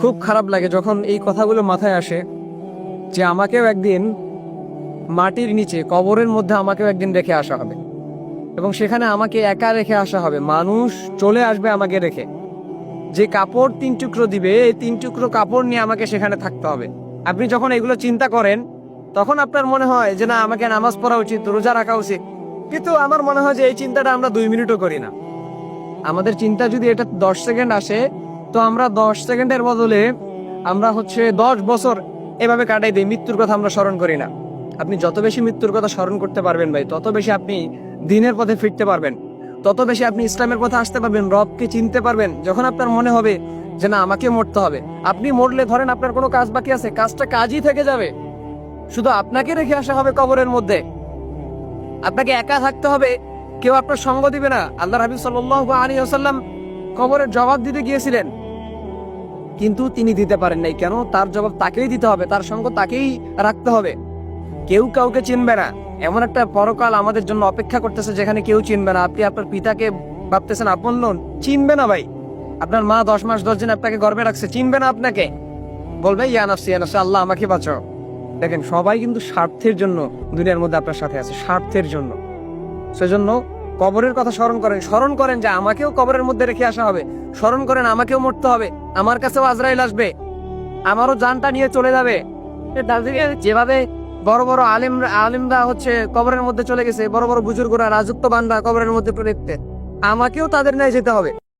খুব খারাপ লাগে যখন এই কথাগুলো মাথায় আসে যে আমাকেও একদিন মাটির নিচে, কবরের মধ্যে আমাকেও একদিন রেখে আসা হবে। এবং সেখানে আমাকে একা রেখে আসা হবে। মানুষ চলে আসবে আমাকে রেখে। যে কাপড় তিন টুকরো দিবে, এই তিন টুকরো কাপড় নিয়ে আমাকে সেখানে থাকতে হবে। আপনি যখন এগুলো চিন্তা করেন, তখন আপনার মনে হয় যে, না, আমাকে নামাজ পড়া উচিত, রোজা রাখা উচিত। কিন্তু আমার মনে হয় যে, এই চিন্তাটা আমরা দুই মিনিটও করি না। আমাদের চিন্তা যদি এটা দশ সেকেন্ড আসে তো আমরা দশ সেকেন্ডের বদলে আমরা হচ্ছে দশ বছর এভাবে কাটাই দিই, মৃত্যুর কথা আমরা স্মরণ করি না। আপনি যত বেশি মৃত্যুর কথা স্মরণ করতে পারবেন ভাই, তত বেশি আপনি দিনের পথে ফিরতে পারবেন। তত বেশি আপনি ইসলামের পথে আসতে পারবেন, রবকে চিনতে পারবেন, যখন আপনার মনে হবে যে না, আমাকে মরতে হবে। আপনি মরলে ধরেন আপনার কোনো কাজ বাকি আছে, কাজটা কাজই থেকে যাবে। শুধু আপনাকে রেখে আসা হবে কবরের মধ্যে। আপনাকে একা থাকতে হবে, কেউ আপনার সঙ্গ দিবে না। আল্লাহ হাবিব সাল্লাহ আলী আসাল্লাম কবরের জবাব দিতে গিয়েছিলেন। কিন্তু তিনি দিতে পারেন নাই। কেন? তার জবাব তাকেই দিতে হবে, তার সঙ্গ তাকেই রাখতে হবে। কেউ কাউকে চিনবে না। এমন একটা পরকাল আমাদের জন্য অপেক্ষা করতেছে যেখানে কেউ চিনবে না। আপনি আপনার পিতাকে ভাবতেছেন, আপন লোন চিনবে না ভাই। আপনার মা দশ মাস দশ দিন আপনাকে গর্বে রাখছে, চিনবে না আপনাকে। বলবে ইয়ানাফসি ইয়ানাফসি আল্লাহ আমাকে বাঁচাও। দেখেন, সবাই কিন্তু স্বার্থের জন্য দুনিয়ার মধ্যে আপনার সাথে আছে, স্বার্থের জন্য। সেজন্য কবরের কথা স্মরণ করেন। স্মরণ করেন যে আমাকেও কবরের মধ্যে রেখে আসা হবে। স্মরণ করেন আমাকেও মরতে হবে। আমার কাছেও আজরাইল আসবে। আমারও জানটা নিয়ে চলে যাবে। যেভাবে বড় বড় আলিম আলিমরা হচ্ছে কবরের মধ্যে চলে গেছে, বড় বড় বুজুর্গরা রাজত্ব রাজত্ববানরা কবরের মধ্যে দেখতে আমাকেও তাদের নিয়ে যেতে হবে।